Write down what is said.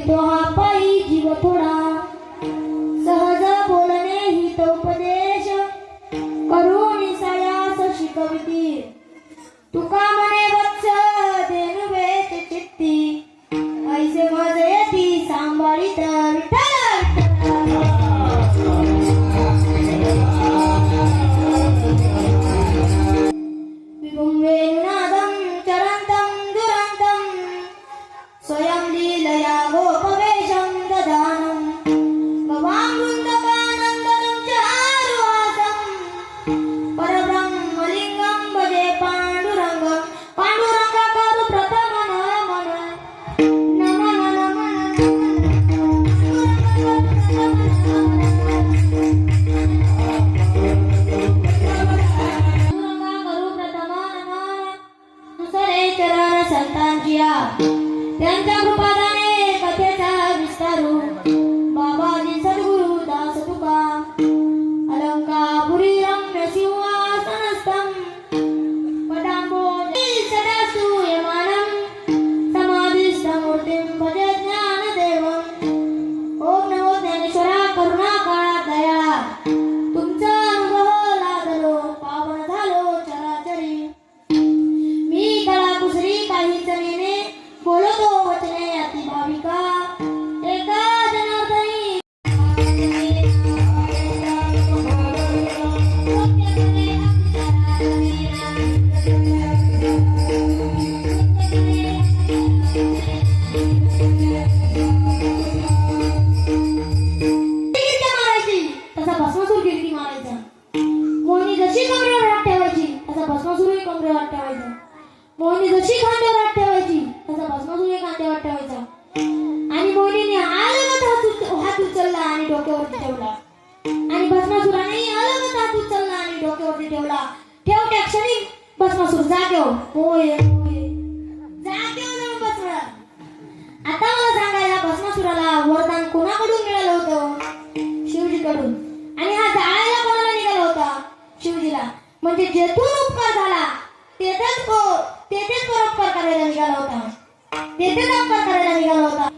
तो हा पायी जीव थोडा सहज बोलणे ही उपदेश. करून सयास शिकविती. तुका म्हणे वत्स देनु वेत चित्ती. ऐसे मज येती सांभाळीत विठ्ठल विभुंबे नादं चरन्तं दुरन्तं. स्वयं ली संतांचिया त्यांच्या कृपादाने कथेचा विस्तारू मोहिनी जशी खांद्यावर हात ठेवायची तसा भस्मासूरही खांद्यावर ठेवायचा. आणि मोहिनीने अलगत हात हात उचलला आणि डोक्यावरती ठेवला. आणि भस्मासुराने अलगत हात उचलला आणि डोक्यावरती ठेवला. ठेवत्या क्षणी भस्मासूर जागेव होय होय जागेव जाऊन बसला. आता मला सांगा या भस्मासुराला वरदान कोणाकडून मिळालं होतं? शिवजीकडून. आणि हा जाळायला कोणाला निघाला होता? शिवजीला. म्हणजे जेथून उपकार झाला तेथेच तेथेच परोपकार करायला निघाला होता. तेथेच उपकार करायला निघाला होता.